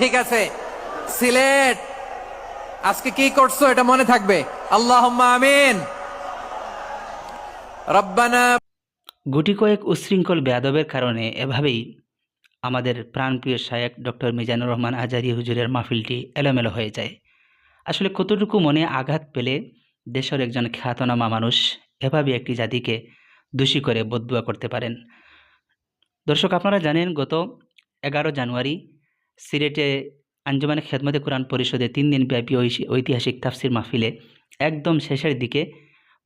ঠিক আছে? সিলেট। আজকে কি করছ? এটা মনে থাকবে। আল্লাহ আমিন। রব্বানা গুটি কয়েক উচ্ছৃঙ্খল বেয়াদবের কারণে এভাবেই আমাদের প্রাণপ্রিয় শায়েক ডক্টর মিজানুর রহমান আজারি হুজুরের মাহফিলটি এলোমেলো হয়ে যায়। আসলে কতটুকু মনে আঘাত পেলে দেশের একজন খ্যাতনামা মানুষ এভাবে একটি জাতিকে দোষী করে বদুয়া করতে পারেন? দর্শক, আপনারা জানেন, গত এগারো জানুয়ারি সিলেটে আঞ্জুমানে খেদমতে কোরআন পরিষদে তিন দিন ব্যাপী ঐতিহাসিক তাফসির মাহফিলে একদম শেষের দিকে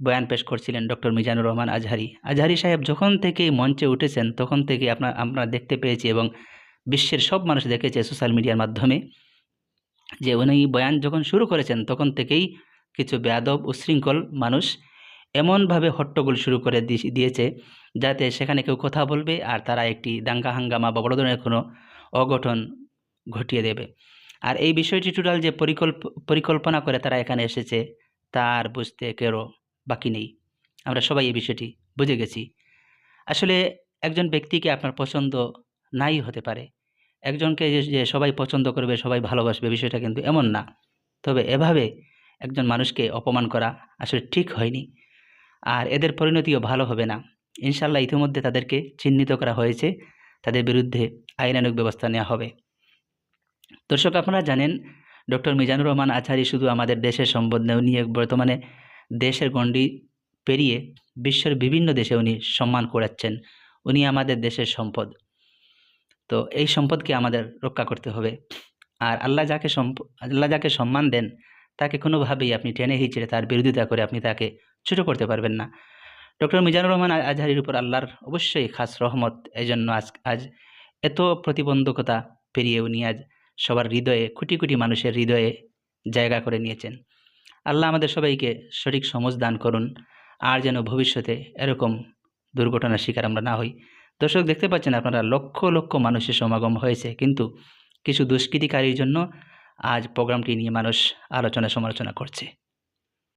বয়ান পেশ করছিলেন ডক্টর মিজানুর রহমান আজহারি। আজহারি সাহেব যখন থেকেই মঞ্চে উঠেছেন, তখন থেকে আপনার আমরা দেখতে পেয়েছি এবং বিশ্বের সব মানুষ দেখেছে সোশ্যাল মিডিয়ার মাধ্যমে যে উনি বয়ান যখন শুরু করেছেন, তখন থেকেই কিছু বেয়াদব, উশৃঙ্খল মানুষ এমনভাবে হট্টগোল শুরু করে দিয়েছে যাতে সেখানে কেউ কথা বলবে আর তারা একটি দাঙ্গা হাঙ্গামা বা বড় ধরনের কোনো অঘটন ঘটিয়ে দেবে। আর এই বিষয়টি টোটাল যে পরিকল্প, পরিকল্পনা করে তারা এখানে এসেছে, তার বুঝতে কেউ বাকি নেই। আমরা সবাই এই বিষয়টি বুঝে গেছি। আসলে একজন ব্যক্তিকে আপনার পছন্দ নাই হতে পারে। একজনকে যে সবাই পছন্দ করবে, সবাই ভালোবাসবে, বিষয়টা কিন্তু এমন না। তবে এভাবে একজন মানুষকে অপমান করা আসলে ঠিক হয়নি। আর এদের পরিণতিও ভালো হবে না। ইনশাল্লাহ ইতিমধ্যে তাদেরকে চিহ্নিত করা হয়েছে। তাদের বিরুদ্ধে আইনানুগ ব্যবস্থা নেওয়া হবে। দর্শক, আপনারা জানেন, ডক্টর মিজানুর রহমান আচারি শুধু আমাদের দেশের সম্পদ নিয়ে বর্তমানে দেশের গণ্ডি পেরিয়ে বিশ্বের বিভিন্ন দেশে উনি সম্মান করাচ্ছেন। উনি আমাদের দেশের সম্পদ। তো এই সম্পদকে আমাদের রক্ষা করতে হবে। আর আল্লাহ যাকে আল্লাহ যাকে সম্মান দেন, তাকে কোনোভাবেই আপনি টেনে হিচড়ে তার বিরোধিতা করে আপনি তাকে ছোটো করতে পারবেন না। ডক্টর মিজানুর রহমান আজহারির উপর আল্লাহর অবশ্যই খাস রহমত। এই জন্য আজ আজ এত প্রতিবন্ধকতা পেরিয়ে উনি আজ সবার হৃদয়ে, কোটি কোটি মানুষের হৃদয়ে জায়গা করে নিয়েছেন। আল্লাহ আমাদের সবাইকে সঠিক সমজ দান করুন। আর যেন ভবিষ্যতে এরকম দুর্ঘটনার শিকার আমরা না হই। দর্শক, দেখতে পাচ্ছেন আপনারা, লক্ষ লক্ষ মানুষের সমাগম হয়েছে। কিন্তু কিছু দুষ্কৃতিকারীর জন্য আজ প্রোগ্রামটি নিয়ে মানুষ আলোচনা সমালোচনা করছে।